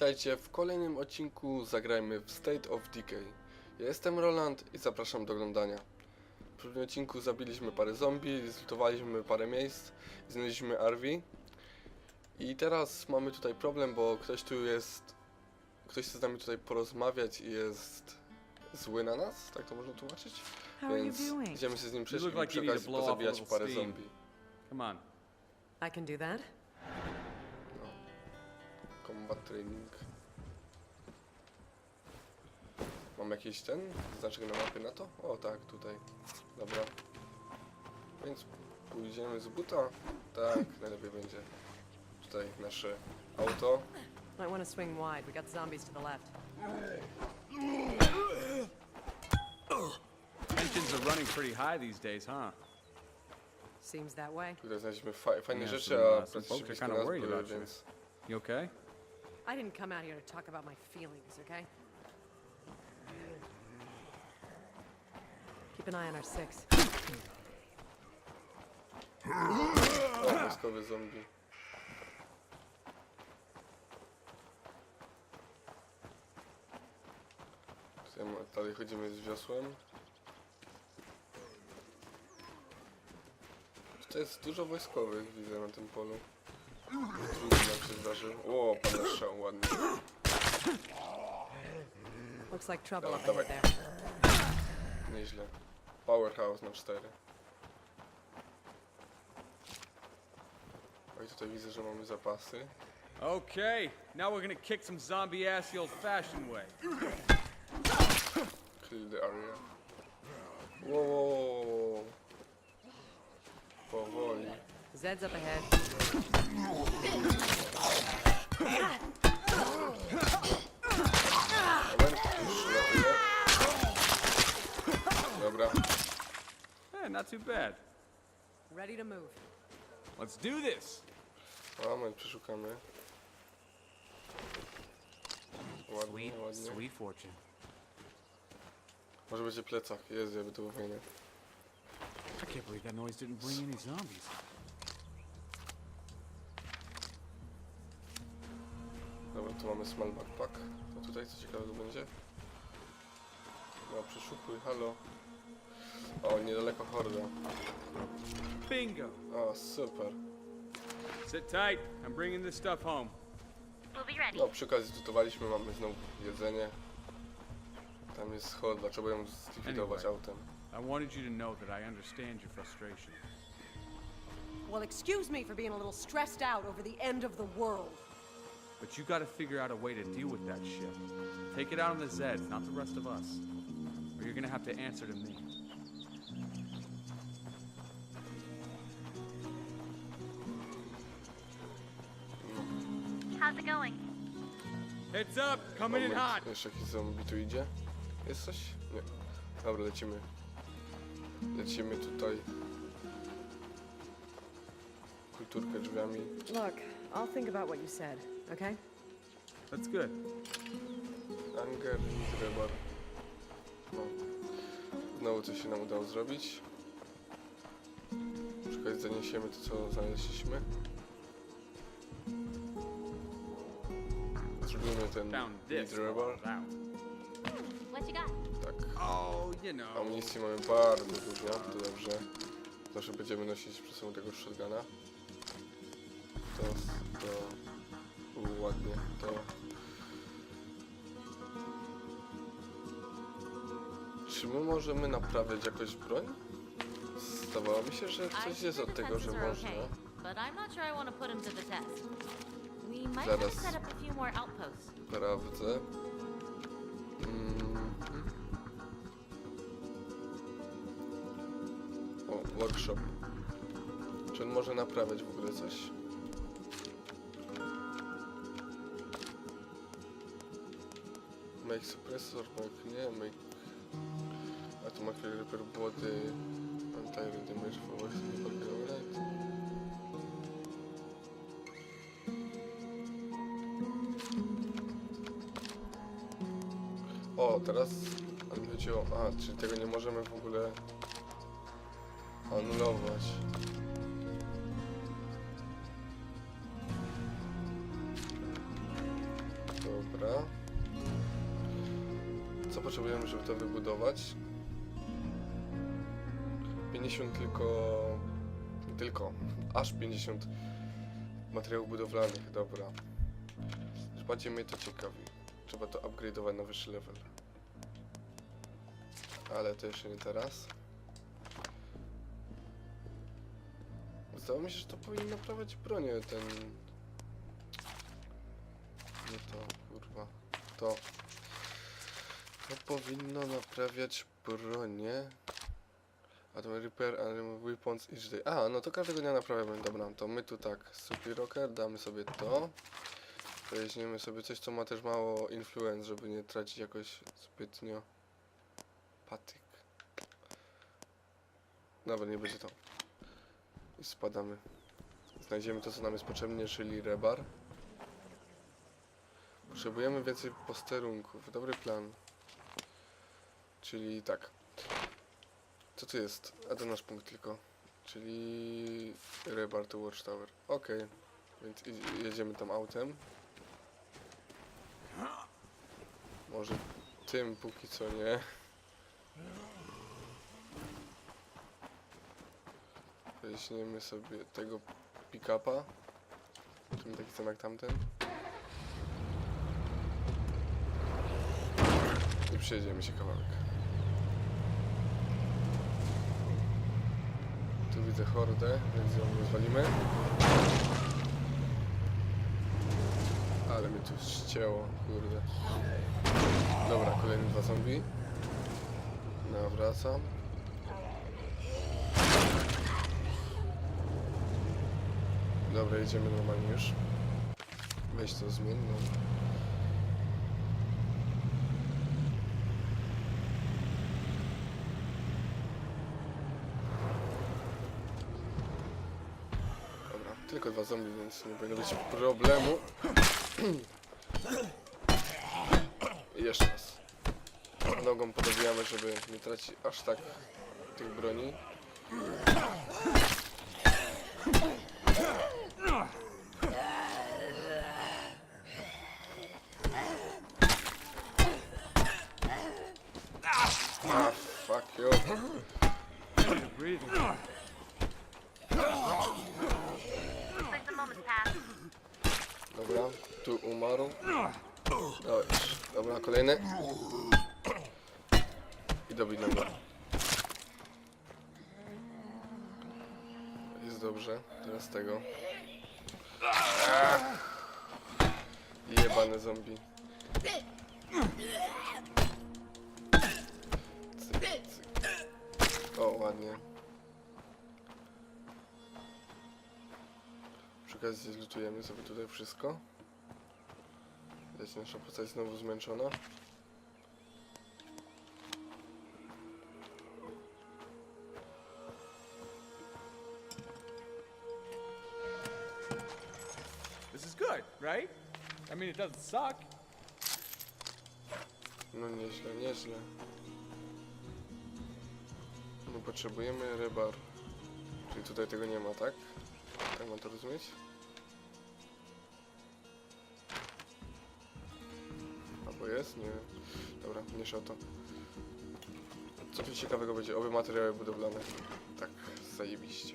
Witajcie w kolejnym odcinku Zagrajmy w State of Decay. Ja jestem Roland i zapraszam do oglądania. W poprzednim odcinku zabiliśmy parę zombie, zlutowaliśmy parę miejsc, znaleźliśmy RV. I teraz mamy tutaj problem, bo ktoś tu jest... Ktoś chce z nami tutaj porozmawiać i jest zły na nas, tak to można tłumaczyć? Więc idziemy się z nim przejść i przy okazji pozabijać parę zombie. Come on. I can do that. Combat training. Mam jakiś ten znaczek na mapie na to? O tak, tutaj. Dobra. Więc pójdziemy z buta. Tak, najlepiej będzie. Tutaj nasze auto. Might want to swing wide. We got zombies to the left. Tensions are running pretty high these days, huh? Seems that way. Tutaj znaleźliśmy fa fajne Yeah, rzeczy, some, a uh, some praktycznie folks are blisko kinda nas worried były, about you. więc... You okay? I didn't come out here to talk about my feelings, okay? Keep an eye on our six. O, wojskowy zombie. Dalej chodzimy z wiosłem. Tutaj jest dużo wojskowych, widzę na tym polu. Trudno nam się zdarzył. O, pan strzał, ładnie. Looks like trouble Dawaj, up ahead dawaj. there. Nieźle. Powerhouse na 4. Oj, tutaj widzę, że mamy zapasy. Okay, now we're gonna kick some zombie ass the old fashioned way. Clear the area. Wow. Powoli. Zed's up ahead. Moment. Dobra, Eh, not too bad. Ready to move. Let's do this. moment, przeszukamy. Ładnie, Sweet, ładnie. sweet fortune. Może będzie plecak, jest, jakby to było fajne. I can't believe that noise didn't bring any zombies. Tu mamy small backpack. To tutaj co ciekawego będzie? No, przeszukuj, halo. O, niedaleko horda. Bingo. O, super. Sit tight. I'm bringing this stuff home. We'll be ready. No, przy okazji zlutowaliśmy, mamy znowu jedzenie. Tam jest horda, trzeba ją zlikwidować Anyway. autem. I wanted you to know that I understand your frustration. Well, excuse me for being a little stressed out over the end of the world. But you gotta figure out a way to deal with that shit. Take it out on the Zeds, not the rest of us. Or you're gonna have to answer to me. How's it going? Heads up, coming in hot. Moment, jeszcze jakiś zombie tu idzie? Jest coś? Nie. Dobra, lecimy. Lecimy tutaj. Kulturkę drzwiami. Look, I'll think about what you said, okay? That's good. Anger i Trebar. No. Znowu coś się nam udało zrobić. Szukać zaniesiemy to, co znaleźliśmy. Zrobimy ten got? Tak. Oh. Amunicji mamy bardzo dużo, to dobrze. Zawsze będziemy nosić przy sobą tego shotguna. To, to u, ładnie, to... Czy my możemy naprawiać jakoś broń? Zdawało mi się, że coś jest od tego, że można. Zaraz. Sprawdzę. Mm. O, workshop. Czy on może naprawiać w ogóle coś? Make suppressor, make nie, make... A tu make repair body, anti-damage for voice, nie O, teraz ale chodzi o... A, czyli tego nie możemy w ogóle anulować. Żeby to wybudować? 50 tylko... tylko, aż 50 materiałów budowlanych, dobra. Bardziej mnie to ciekawi. Trzeba to upgrade'ować na wyższy level. Ale to jeszcze nie teraz. Zdawało mi się, że to powinno naprawiać bronię, ten... Nie to, kurwa. To. To powinno naprawiać bronię. A to repair and weapons each day. A, no to każdego dnia naprawiamy. Dobra, to my tu tak, Super Rocker, damy sobie to. Weźmiemy sobie coś, co ma też mało influence, żeby nie tracić jakoś zbytnio. Patyk. Dobra, nie będzie to. I spadamy. Znajdziemy to, co nam jest potrzebne, czyli rebar. Potrzebujemy więcej posterunków. Dobry plan. Czyli tak. Co tu jest? A to nasz punkt tylko. Czyli rebar to watchtower. Okej. Więc i- jedziemy tam autem. Może tym póki co nie. Weźmiemy sobie tego pick-upa. Który taki sam jak tamten. I przejedziemy się kawałek. Tu widzę hordę, więc ją rozwalimy. Ale mnie tu ścięło, kurde. Dobra, kolejne dwa zombie. Nawracam. Dobra, jedziemy normalnie już. Weź to zmień, no. Dobra, tylko dwa zombie, więc nie powinno być problemu. I jeszcze raz. Nogą podobijamy, żeby nie tracić aż tak tych broni. Ah, fuck you. Dobra, tu umarł. Dobra, dobra kolejny. I dobić nogą. Jest dobrze, teraz tego. Jebane zombie. Cyk, cyk. O, ładnie. Okazji zlutujemy sobie tutaj wszystko. Widać, nasza postać znowu zmęczona. This is good, right? I mean, it doesn't suck. No nieźle, nieźle. No potrzebujemy rebar. Czyli tutaj tego nie ma, tak? Tak mam to rozumieć? Albo jest? Nie. Dobra, mniejsza o to. Co tu ciekawego będzie? Oby materiały budowlane. Tak, zajebiście.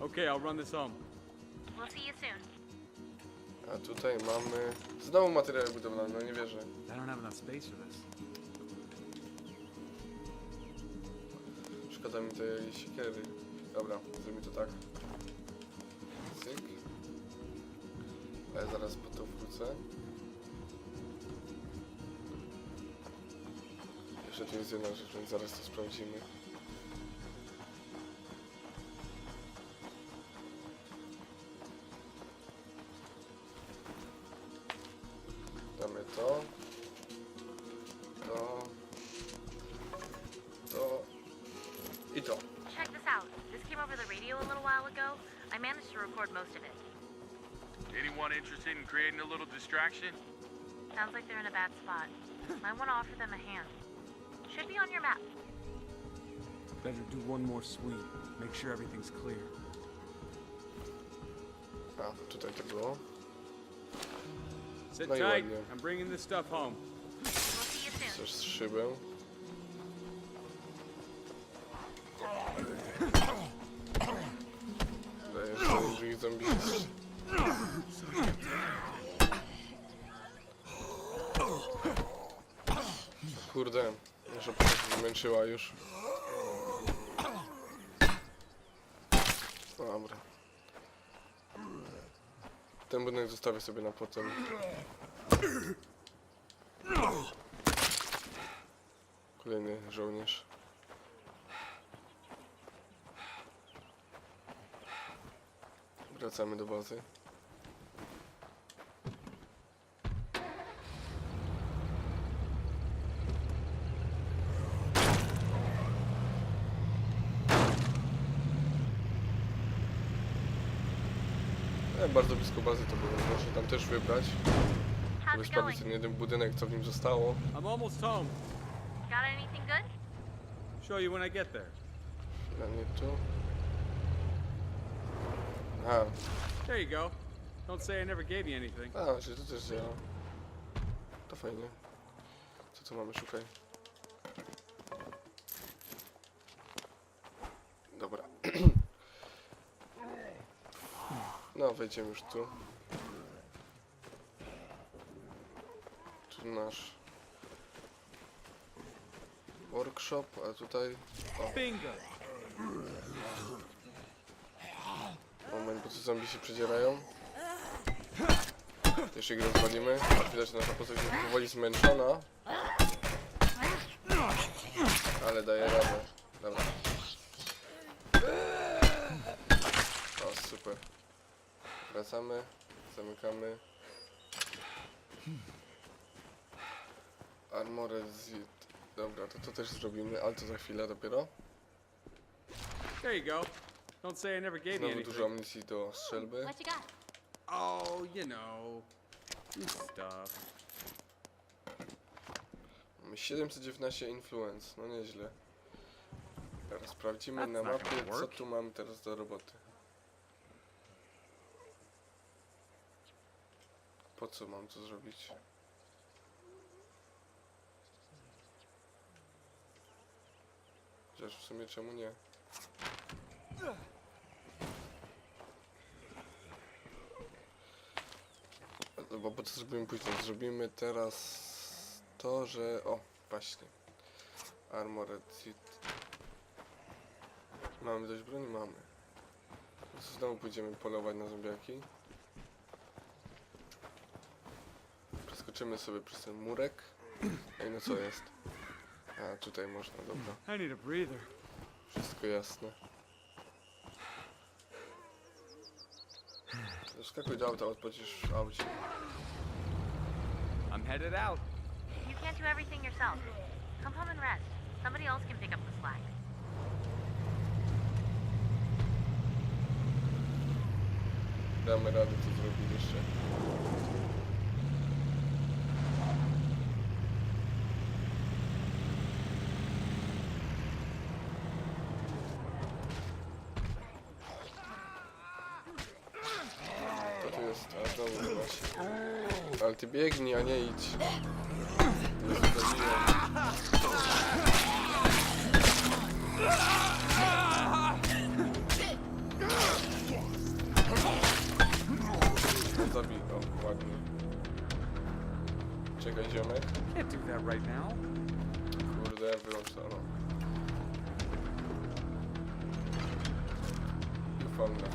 Okay, I'll run this home. We'll see you soon. A tutaj mamy... Znowu materiały budowlane, no nie wierzę. I don't have enough space for this. Szkoda mi tej siekiery. Dobra, zrobimy to tak. Ja zaraz po to wrócę. Jeszcze tu jest jedna rzecz, więc zaraz to sprawdzimy. Little distraction? Sounds like they're in a bad spot. Might want to offer them a hand. Should be on your map. Better do one more sweep. Make sure everything's clear. A, tutaj to było. Sit No i tight. ładnie. I'm bringing this stuff home. We'll see you soon. Też szybę. Daję sobie drzwi zombie. Kurde, nasza postać się zmęczyła już. Dobra. Ten budynek zostawię sobie na potem. Kolejny żołnierz. Wracamy do bazy. E, bardzo blisko bazy to było, można tam też wybrać. Żeby sprawdzić ten jeden budynek, co w nim zostało. I'm almost home. Got anything good? Show you when I get there. Ja nie tu. Aha, There you go. Don't say I never gave you anything. a, czyli to też działa. To fajnie. Co tu mamy, szukaj. Dobra. No, wejdziemy już tu. Tu nasz workshop, a tutaj Bingo. Moment, bo tu zombie się przedzierają. Jeszcze ich rozwalimy. Widać, że nasza postać jest powoli zmęczona. Ale daje radę. Dobra. Wracamy. Zamykamy. Armored Zit. Dobra, to to też zrobimy, ale to za chwilę dopiero. There you go. Don't say I never gave you Znowu dużo anything. amunicji do strzelby. What you got? Oh, you know. Stuff. Mamy 719 influence, no nieźle. Teraz sprawdzimy That's na not gonna mapie, co work. tu mamy teraz do roboty. Po co mam to zrobić? Chociaż w sumie czemu nie? No bo po co zrobimy później? Zrobimy teraz to, że... O, właśnie. Armored Seat. Mamy dość broni? Mamy. No to znowu pójdziemy polować na zombiaki. Przeskoczymy sobie przez ten murek. Ej, no co jest? A, tutaj można, dobra. I need a breather. Wszystko jasne. Skakuj do auta, odpoczysz w aucie. I'm headed out. You can't do everything yourself. Come home and rest. Somebody else can pick up the slack. Damy radę to zrobić jeszcze. Co tu jest? A znowu właśnie. Ale ty biegnij, a nie idź. Zabij, o, ładnie. Czekaj, ziomek. Can't do that right now. Kurde, wyłącz to, no. Ufam na...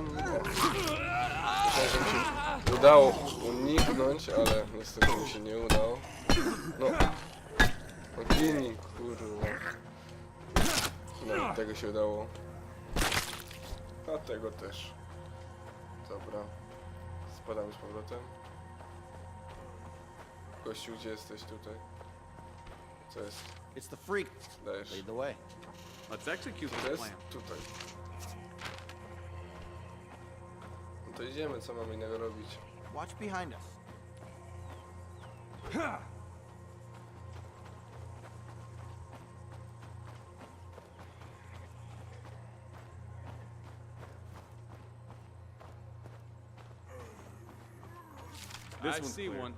przeszukam. Myślałem, że mi się udało uniknąć, ale niestety mi się nie udało. No. Ginij, kurwa. No, tego się udało. A tego też. Dobra. Spadamy z powrotem. Gościu, gdzie jesteś tutaj? Co jest? It's the freak. Dajesz. Lead the way. Let's execute To this jest? plan. Tutaj. No to idziemy, co mamy innego robić. Watch behind us. This I one's see clear. one.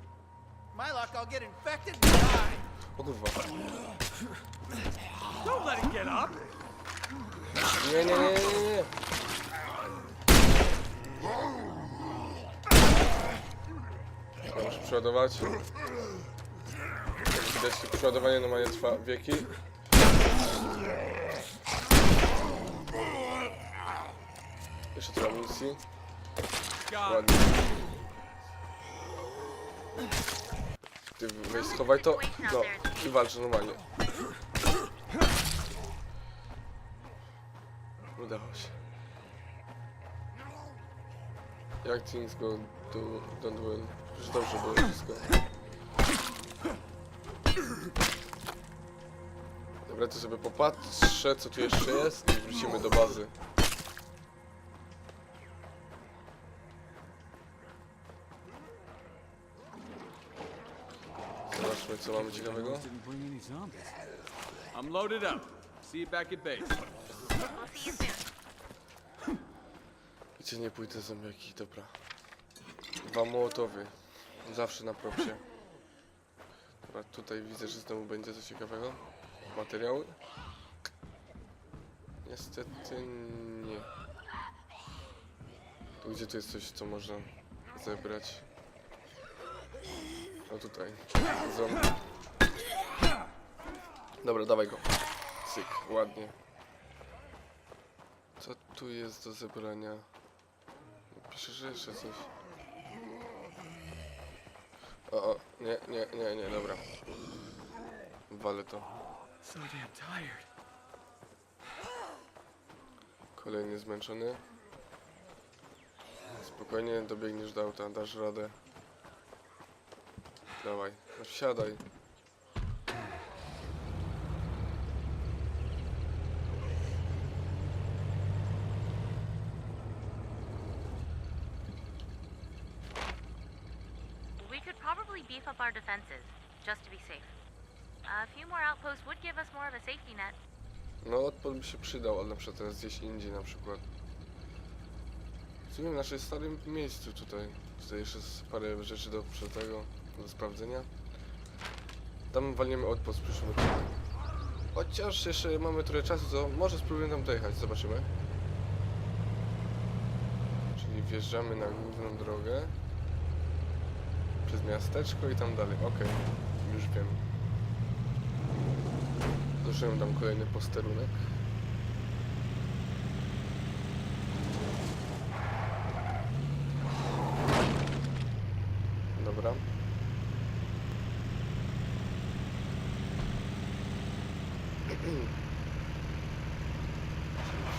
My luck, I'll get infected and die. O. Don't let it get up. Nie, nie, nie, nie, nie. Przeładować. Jak widać, przeładowanie normalnie trwa wieki. Jeszcze trochę amunicji. Ładnie. Ty weź schowaj to. No, i walcz normalnie. Udało się. Jak things go do, don't well. Dobrze było wszystko. Dobra, to sobie popatrzę, co tu jeszcze jest i wrócimy do bazy. Zobaczmy, co mamy ciekawego. I'm loaded up. See you back at base. Gdzie nie pójdę zombiaki, dobra. Dwa mołotowy. Zawsze na propsie. Dobra, tutaj widzę, że znowu będzie coś ciekawego. Materiały? Niestety nie. Tu gdzie tu jest coś, co można zebrać? O tutaj. Zombie. Dobra, dawaj go. Cyk, ładnie. Co tu jest do zebrania? Pisze, że jeszcze coś. O, o, nie, nie, nie, nie, dobra. Walę to. So damn tired. Kolejny zmęczony. Spokojnie dobiegniesz do auta, dasz radę. Dawaj, no probably beef up our defenses, just to be safe. A few more outposts would give us more of a safety net. No, odpad by się przydał, ale na przykład teraz gdzieś indziej na przykład. W sumie w naszym starym miejscu tutaj. Tutaj jeszcze jest parę rzeczy do tego, do sprawdzenia. Tam walniemy odpost w przyszłym odcinku. Chociaż jeszcze mamy trochę czasu, to może spróbujemy tam dojechać, zobaczymy. Czyli wjeżdżamy na główną drogę. Przez miasteczko i tam dalej. Okej, już wiem. Zresztą tam kolejny posterunek. Dobra.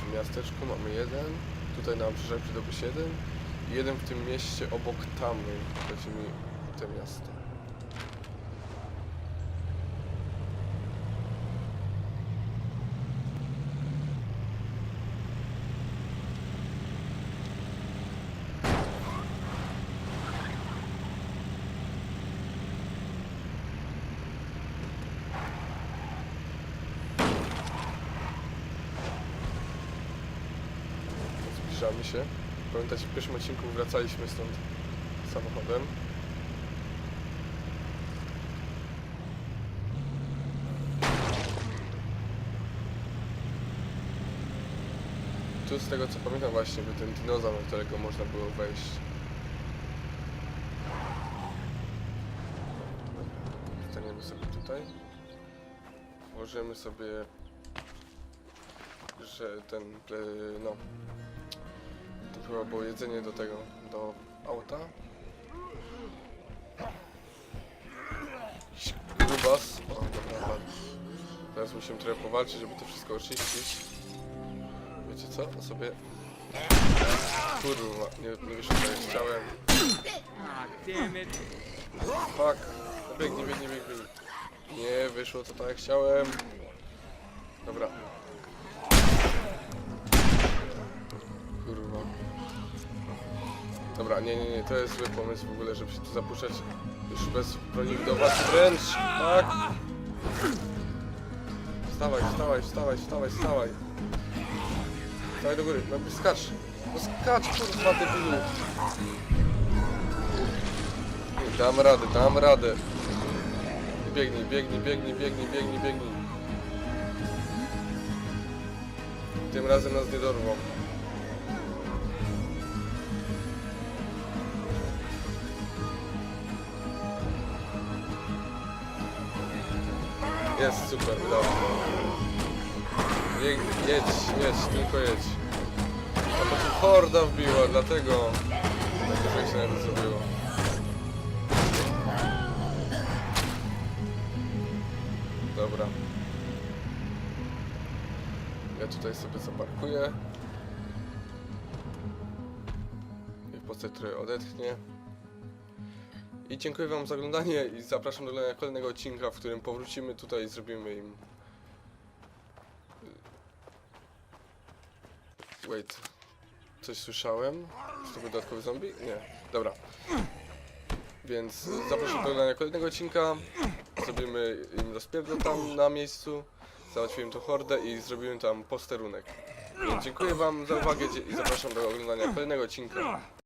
W miasteczku mamy jeden. Tutaj nam przyszedł przydałby się jeden. I jeden w tym mieście obok tamy. Chodzi mi to miasto. Zbliżamy się. Pamiętacie, w pierwszym odcinku wracaliśmy stąd samochodem. Tu z tego co pamiętam właśnie był ten dinozaur, którego można było wejść. Staniemy sobie tutaj. Włożymy sobie że ten, e, no, to chyba było jedzenie do tego, do auta. Grubas. O, dobra. Teraz musimy trochę powalczyć, żeby to wszystko oczyścić. Wiecie co? To sobie... Kurwa, nie, nie wyszło tak jak chciałem. Ah, damn it. Fuck. No Biegnie, biegnie, biegnie. Nie wyszło to tak jak chciałem. Dobra. Kurwa. Dobra, nie, nie, nie, to jest zły pomysł w ogóle, żeby się tu zapuszczać już bez broni do was wręcz. Tak. Wstawaj, wstawaj, wstawaj, wstawaj, wstawaj. Wstawaj do góry, no skacz. No skacz, kurwa, debilu. Dam radę, dam radę. Biegnij, biegnij, biegnij, biegnij, biegnij, biegnij. Tym razem nas nie dorwą. Jest super, dobrze. Jedź, jedź, tylko jedź. A to tu horda wbiła, dlatego tak się nawet zrobiło. Dobra. Ja tutaj sobie zaparkuję. I postać trochę odetchnie. I dziękuję wam za oglądanie i zapraszam do kolejnego odcinka, w którym powrócimy tutaj i zrobimy im... Wait. Coś słyszałem? Czy to był dodatkowy zombie? Nie. Dobra. Więc zapraszam do oglądania kolejnego odcinka. Zrobimy im rozpierdol tam na miejscu. Załatwiłem tą hordę i zrobiłem tam posterunek. Więc dziękuję wam za uwagę i zapraszam do oglądania kolejnego odcinka.